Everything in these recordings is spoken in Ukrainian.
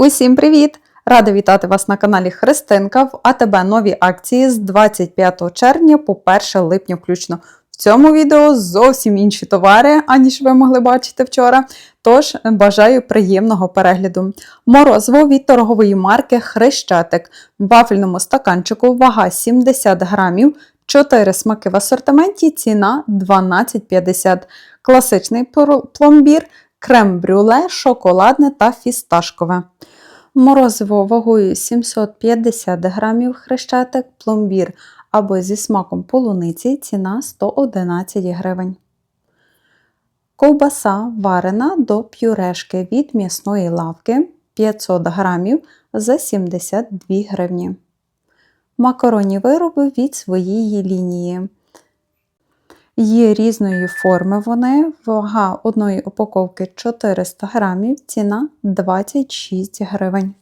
Усім привіт! Рада вітати вас на каналі Христинка в АТБ нові акції з 25 червня по 1 липня включно. В цьому відео зовсім інші товари, аніж ви могли бачити вчора. Тож бажаю приємного перегляду. Морозиво від торгової марки Хрещатик в вафельному стаканчику вага 70 грамів, 4 смаки в асортименті, ціна 12,50. Класичний пломбір, крем-брюле, шоколадне та фісташкове. Морозиво вагою 750 грамів хрещатик, пломбір або зі смаком полуниці ціна 111 гривень. Ковбаса варена до пюрешки від м'ясної лавки 500 грамів за 72 гривні. Макаронні вироби від своєї лінії. Є різної форми вони, вага одної упаковки 400 грамів, ціна 26 гривень.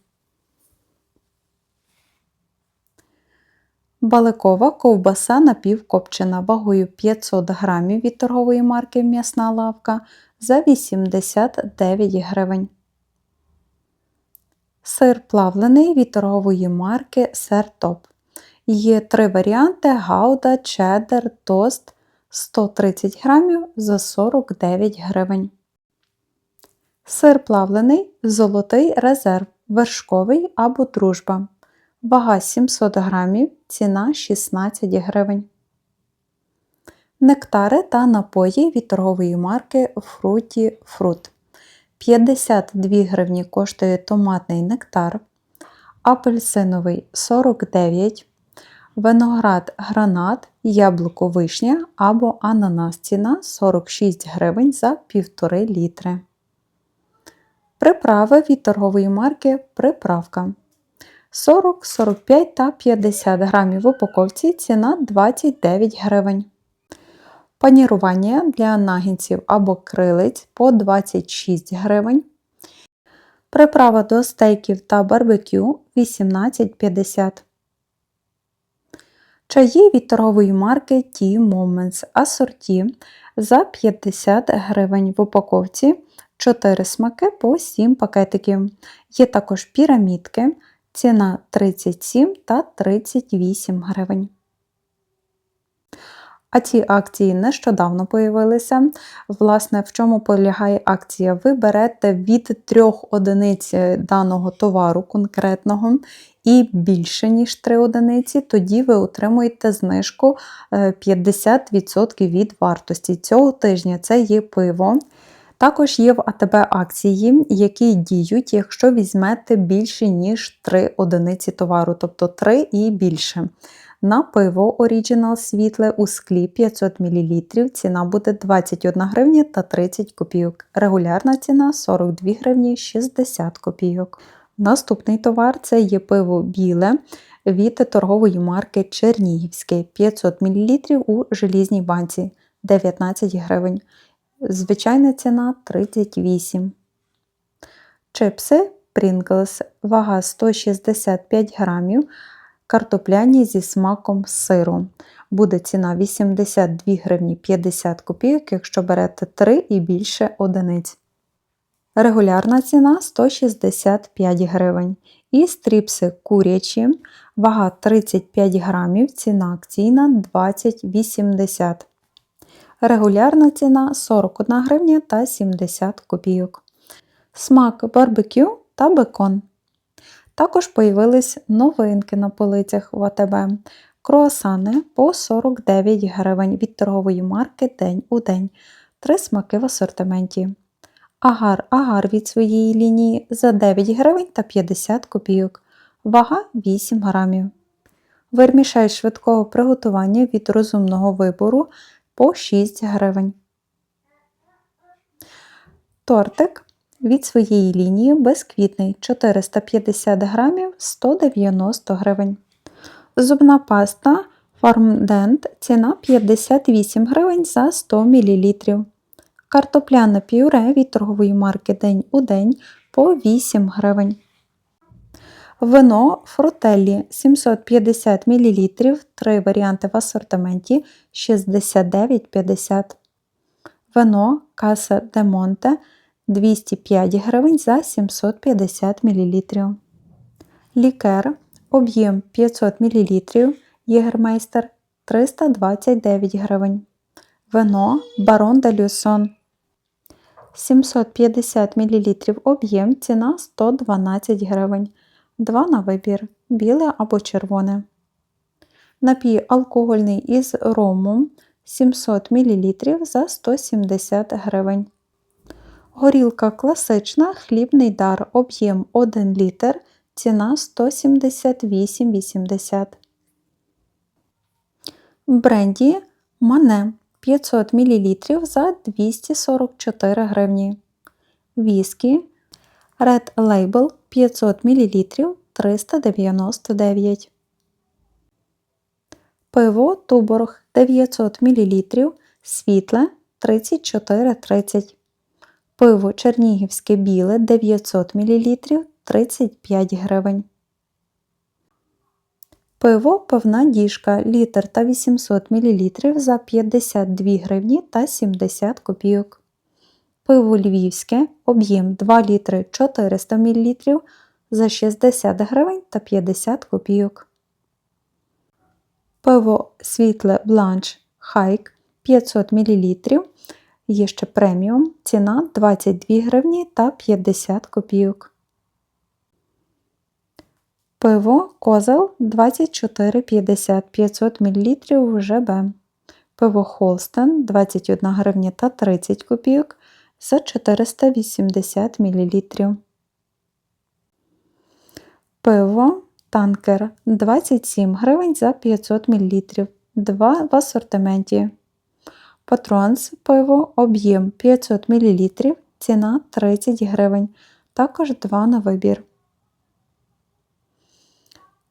Баликова ковбаса напівкопчена вагою 500 грамів від торгової марки М'ясна лавка за 89 гривень. Сир плавлений від торгової марки Сертоп. Є три варіанти: гауда, чеддер, тост 130 грамів за 49 гривень. Сир плавлений, золотий резерв, вершковий або дружба. Вага 700 грамів, ціна 16 гривень. Нектари та напої від торгової марки Fruity Fruit. 52 гривні коштує томатний нектар, апельсиновий 49 виноград гранат, яблуко вишня або ананас ціна 46 гривень за 1,5 літри. Приправи від торгової марки Приправка. 40, 45 та 50 грамів в упаковці ціна 29 гривень. Панірування для нагінців або крилиць по 26 гривень. Приправа до стейків та барбекю 18,50 Чаї від марки Tea Moments асорті за 50 гривень в упаковці 4 смаки по 7 пакетиків. Є також пірамідки, ціна 37 та 38 гривень. А ці акції нещодавно появилися. Власне, в чому полягає акція? Ви берете від трьох одиниць даного товару конкретного і більше, ніж 3 одиниці, тоді ви отримуєте знижку е, 50% від вартості. Цього тижня це є пиво. Також є в АТБ акції, які діють, якщо візьмете більше, ніж 3 одиниці товару, тобто 3 і більше. На пиво Original світле у склі 500 мл ціна буде 21 гривня та 30 копійок. Регулярна ціна 42 гривні 60 копійок. Наступний товар це є пиво біле від торгової марки Чернігівське 500 мл у желізній банці 19 гривень. Звичайна ціна 38. Чипси Pringles, вага 165 грамів, картопляні зі смаком сиру. Буде ціна 82 гривні 50 копійок, якщо берете 3 і більше одиниць. Регулярна ціна 165 гривень. І стріпси курячі, вага 35 грамів, ціна акційна 20,80. Регулярна ціна 41 гривня та 70 копійок. Смак барбекю та бекон. Також появились новинки на полицях в АТБ. Круасани по 49 гривень від торгової марки День у день. Три смаки в асортименті. Агар-агар від своєї лінії за 9 гривень та 50 копійок. Вага 8 грамів. Вермішель швидкого приготування від розумного вибору по 6 гривень. Тортик від своєї лінії безквітний 450 грамів 190 гривень. Зубна паста Farmdent ціна 58 гривень за 100 мл. Картопляне пюре від торгової марки День у день по 8 гривень. Вино Фрутеллі 750 мл, три варіанти в асортименті 69,50. Вино Каса де Монте 205 гривень за 750 мл. Лікер об'єм 500 мл Єгермейстер 329 гривень. Вино Барон де Люсон 750 мл об'єм, ціна 112 гривень. Два на вибір біле або червоне. Напій алкогольний із ромом 700 мл за 170 гривень. Горілка класична, хлібний дар, об'єм 1 літр, ціна 178,80. Бренді Мане 500 мл за 244 гривні. Віскі Red Label 500 мл 399. Пиво Туборг 900 мл світле 34,30. Пиво Чернігівське біле 900 мл 35 гривень. Пиво пивна діжка літр та 800 мл за 52 гривні та 70 копійок. Пиво львівське об'єм 2 літри 400 мл за 60 гривень та 50 копійок. Пиво світле бланш хайк 500 мл. Є ще преміум. Ціна 22 гривні та 50 копійок. Пиво Козел 24,50 500 мл ЖБ. Пиво Холстен 21 гривня та 30 копійок за 480 мл. Пиво Танкер 27 гривень за 500 мл. Два в асортименті. Патронс пиво об'єм 500 мл. Ціна 30 гривень. Також два на вибір.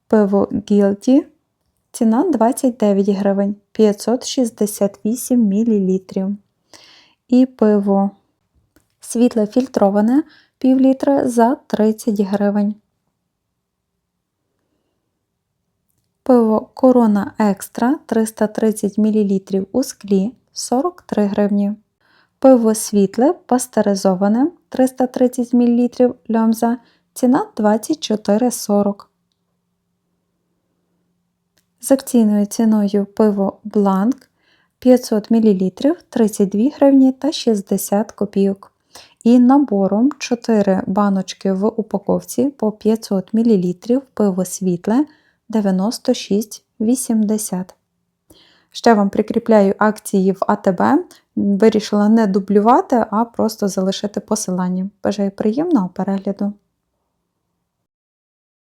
Пиво Гілті. Ціна 29 гривень 568 мл. І пиво світле фільтроване пів літра за 30 гривень. Пиво Корона Екстра 330 мл у склі 43 гривні. Пиво світле пастеризоване 330 мл льомза. Ціна 24,40. З акційною ціною пиво Бланк 500 мл 32 гривні та 60 копійок. І набором 4 баночки в упаковці по 500 мл пиво світле 96,80. Ще вам прикріпляю акції в АТБ. Вирішила не дублювати, а просто залишити посилання. Бажаю приємного перегляду!